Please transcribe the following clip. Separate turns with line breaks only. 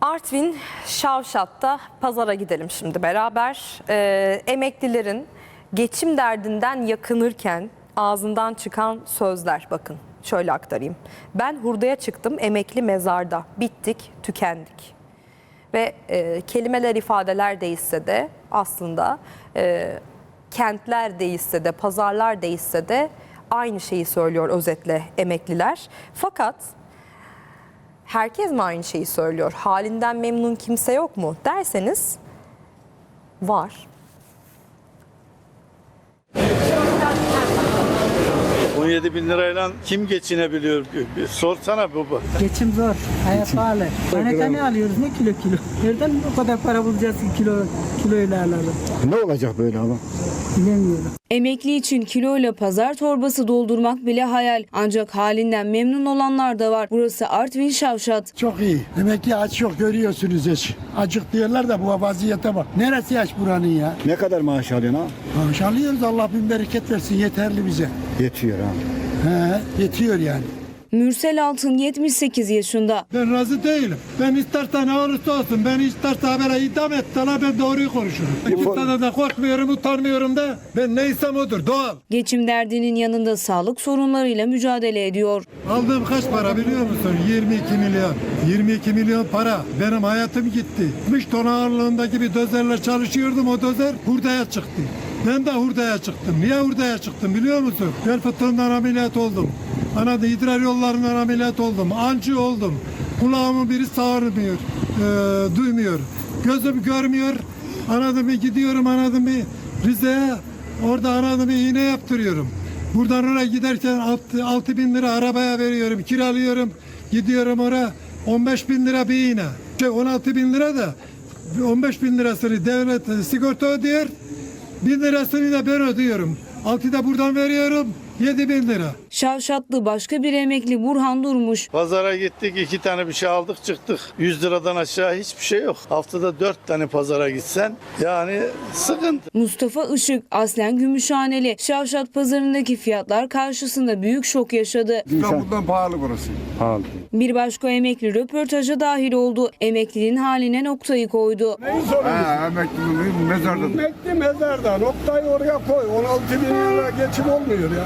Artvin Şavşat'ta pazara gidelim şimdi beraber. Ee, emeklilerin geçim derdinden yakınırken ağzından çıkan sözler bakın şöyle aktarayım. Ben hurdaya çıktım emekli mezarda bittik tükendik. Ve e, kelimeler ifadeler değişse de aslında e, kentler değişse de pazarlar değişse de aynı şeyi söylüyor özetle emekliler. Fakat herkes mi aynı şeyi söylüyor? Halinden memnun kimse yok mu derseniz var.
17 bin lirayla kim geçinebiliyor? Bir- Sorsana baba.
Geçim zor, hayat pahalı. Tane ne alıyoruz ne kilo kilo. Nereden bu kadar para bulacağız ki kilo kiloyla alalım?
Ne olacak böyle ama?
Bilemiyorum.
Emekli için kiloyla pazar torbası doldurmak bile hayal. Ancak halinden memnun olanlar da var. Burası Artvin Şavşat.
Çok iyi. Emekli aç yok görüyorsunuz hiç. Acık diyorlar da bu vaziyete bak. Neresi aç buranın ya?
Ne kadar maaş alıyorsun ha?
Maaş alıyoruz Allah bin bereket versin yeterli bize.
Yetiyor ha.
He, yetiyor yani.
Mürsel Altın 78 yaşında.
Ben razı değilim. Ben isterse ne olursa olsun, ben isterse böyle idam etseler ben doğruyu konuşurum. Kimseden de korkmuyorum, utanmıyorum da ben neysem odur, doğal.
Geçim derdinin yanında sağlık sorunlarıyla mücadele ediyor.
Aldığım kaç para biliyor musun? 22 milyon. 22 milyon para. Benim hayatım gitti. 60 ton ağırlığındaki bir dozerle çalışıyordum. O dozer hurdaya çıktı. Ben de hurdaya çıktım. Niye hurdaya çıktım biliyor musun? Bel fıtığından ameliyat oldum. Anladın idrar yollarından ameliyat oldum. Ancı oldum. Kulağımın biri sağırmıyor. eee, duymuyor. Gözüm görmüyor. Anladın mı? Gidiyorum anladın mı? Rize'ye. Orada anladın mı? iğne yaptırıyorum. Buradan oraya giderken 6, bin lira arabaya veriyorum, kiralıyorum. Gidiyorum oraya 15 bin lira bir iğne. Şey 16 bin lira da 15 bin lirasını devlet e, sigorta ödüyor. Bin lirasını da ben ödüyorum. Altı da buradan veriyorum. 7 bin lira.
Şavşatlı başka bir emekli Burhan Durmuş.
Pazara gittik iki tane bir şey aldık çıktık. 100 liradan aşağı hiçbir şey yok. Haftada 4 tane pazara gitsen yani sıkıntı.
Mustafa Işık aslen Gümüşhaneli. Şavşat pazarındaki fiyatlar karşısında büyük şok yaşadı.
İstanbul'dan pahalı burası.
Pahalı.
Bir başka emekli röportaja dahil oldu. Emeklinin haline noktayı koydu.
Ha, emekliliğin mezarda.
Emekli mezarda noktayı oraya koy. 16 bin lira geçim olmuyor ya.